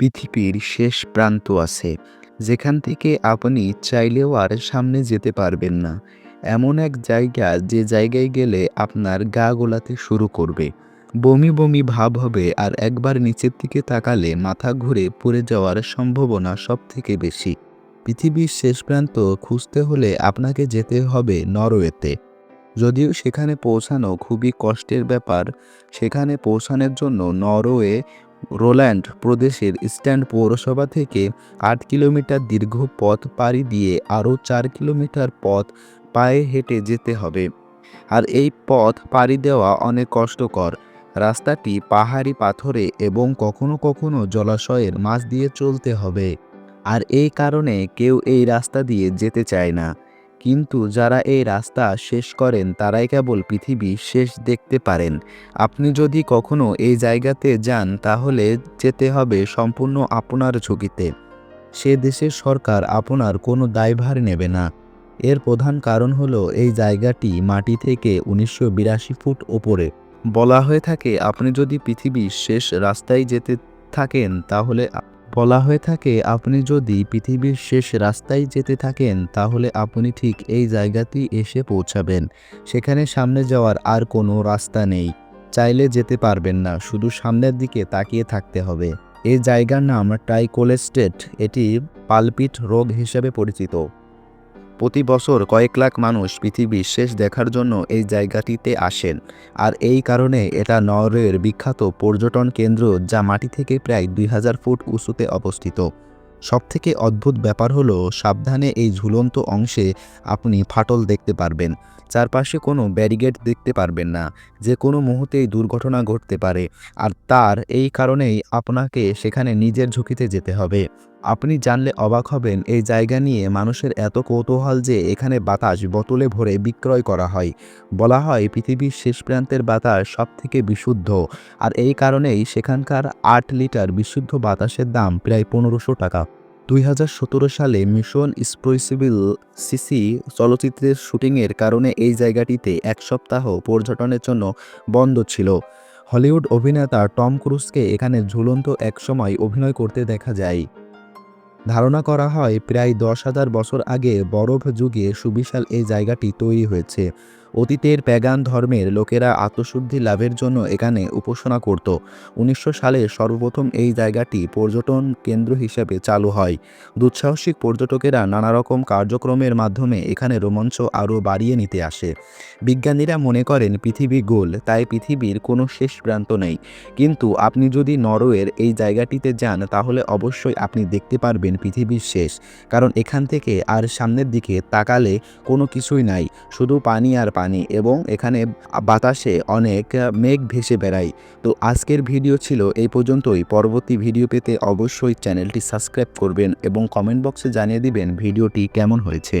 পৃথিবীর শেষ প্রান্ত আছে, যেখান থেকে আপনি চাইলেও আর সামনে যেতে পারবেন না। এমন এক জায়গা যে জায়গায় গেলে আপনার গা গোলাতে শুরু করবে। বমি বমি ভাব হবে আর একবার নিচের দিকে তাকালে মাথা ঘুরে পড়ে যাওয়ার সম্ভাবনা সব থেকে বেশি। পৃথিবীর শেষ প্রান্ত খুঁজতে হলে আপনাকে যেতে হবে নরওয়েতে। যদিও সেখানে পৌঁছানো খুবই কষ্টের ব্যাপার, সেখানে পৌঁছানোর জন্য নরওয়ে রোল্যান্ড প্রদেশের স্ট্যান্ড পৌরসভা থেকে আট কিলোমিটার দীর্ঘ পথ পাড়ি দিয়ে আরও চার কিলোমিটার পথ পায়ে হেঁটে যেতে হবে। আর এই পথ পাড়ি দেওয়া অনেক কষ্টকর। রাস্তাটি পাহাড়ি পাথরে এবং কখনো কখনো জলাশয়ের মাছ দিয়ে চলতে হবে। আর এই কারণে কেউ এই রাস্তা দিয়ে যেতে চায় না। কিন্তু যারা এই রাস্তা শেষ করেন, তারাই কেবল পৃথিবী শেষ দেখতে পারেন। আপনি যদি কখনো এই জায়গাতে যান, তাহলে যেতে হবে সম্পূর্ণ আপনার ঝুঁকিতে। সে দেশের সরকার আপনার কোনো দায়ভার নেবে না। এর প্রধান কারণ হলো এই জায়গাটি মাটি থেকে উনিশশো বিরাশি ফুট ওপরে। বলা হয়ে থাকে, আপনি যদি পৃথিবীর শেষ রাস্তায় যেতে থাকেন, তাহলে বলা হয়ে থাকে, আপনি যদি পৃথিবীর শেষ রাস্তায় যেতে থাকেন, তাহলে আপনি ঠিক এই জায়গাতেই এসে পৌঁছাবেন। সেখানে সামনে যাওয়ার আর কোনো রাস্তা নেই। চাইলে যেতে পারবেন না, শুধু সামনের দিকে তাকিয়ে থাকতে হবে। এই জায়গার নাম টাইকোলেস্টেট এটি পালপিট রোগ হিসেবে পরিচিত। প্রতি বছর কয়েক লাখ মানুষ পৃথিবীর শেষ দেখার জন্য এই জায়গাটিতে আসেন। আর এই কারণে এটা নরওয়ের বিখ্যাত পর্যটন কেন্দ্র যা মাটি থেকে প্রায় দুই হাজার ফুট উঁচুতে অবস্থিত। সবথেকে অদ্ভুত ব্যাপার হলো, সাবধানে এই ঝুলন্ত অংশে আপনি ফাটল দেখতে পারবেন। চারপাশে কোনো ব্যারিগেড দেখতে পারবেন না, যে কোনো মুহূর্তেই দুর্ঘটনা ঘটতে পারে, আর তার এই কারণেই আপনাকে সেখানে নিজের ঝুঁকিতে যেতে হবে। আপনি জানলে অবাক হবেন, এই জায়গা নিয়ে মানুষের এত কৌতূহল যে এখানে বাতাস বোতলে ভরে বিক্রয় করা হয়। বলা হয় পৃথিবীর শেষ প্রান্তের বাতাস সব থেকে বিশুদ্ধ, আর এই কারণেই সেখানকার আট লিটার বিশুদ্ধ বাতাসের দাম প্রায় পনেরোশো টাকা। দুই হাজার সতেরো সালে মিশন স্প্রইসিবিল সিসি চলচ্চিত্রের শুটিংয়ের কারণে এই জায়গাটিতে এক সপ্তাহ পর্যটনের জন্য বন্ধ ছিল। হলিউড অভিনেতা টম ক্রুজকে এখানে ঝুলন্ত এক সময় অভিনয় করতে দেখা যায়। ধারণা করা হয়, প্রায় দশ হাজার বছর আগে বরফ যুগে সুবিশাল এই জায়গাটি তৈরি হয়েছে। অতীতের প্যাগান ধর্মের লোকেরা আত্মশুদ্ধি লাভের জন্য এখানে উপাসনা করত। উনিশশো সালে সর্বপ্রথম এই জায়গাটি পর্যটন কেন্দ্র হিসেবে চালু হয়। দুঃসাহসিক পর্যটকেরা নানা রকম কার্যক্রমের মাধ্যমে এখানে রোমাঞ্চ আরও বাড়িয়ে নিতে আসে। বিজ্ঞানীরা মনে করেন, পৃথিবী গোল, তাই পৃথিবীর কোনো শেষ প্রান্ত নেই। কিন্তু আপনি যদি নরওয়ের এই জায়গাটিতে যান, তাহলে অবশ্যই আপনি দেখতে পারবেন পৃথিবীর শেষ। কারণ এখান থেকে আর সামনের দিকে তাকালে কোনো কিছুই নাই। শুধু পানি আর পানি এবং এখানে বাতাসে অনেক মেঘ ভেসে বেড়ায়। তো আজকের ভিডিও ছিল এই পর্যন্তই। পরবর্তী ভিডিও পেতে অবশ্যই চ্যানেলটি সাবস্ক্রাইব করবেন এবং কমেন্ট বক্সে জানিয়ে দিবেন ভিডিওটি কেমন হয়েছে।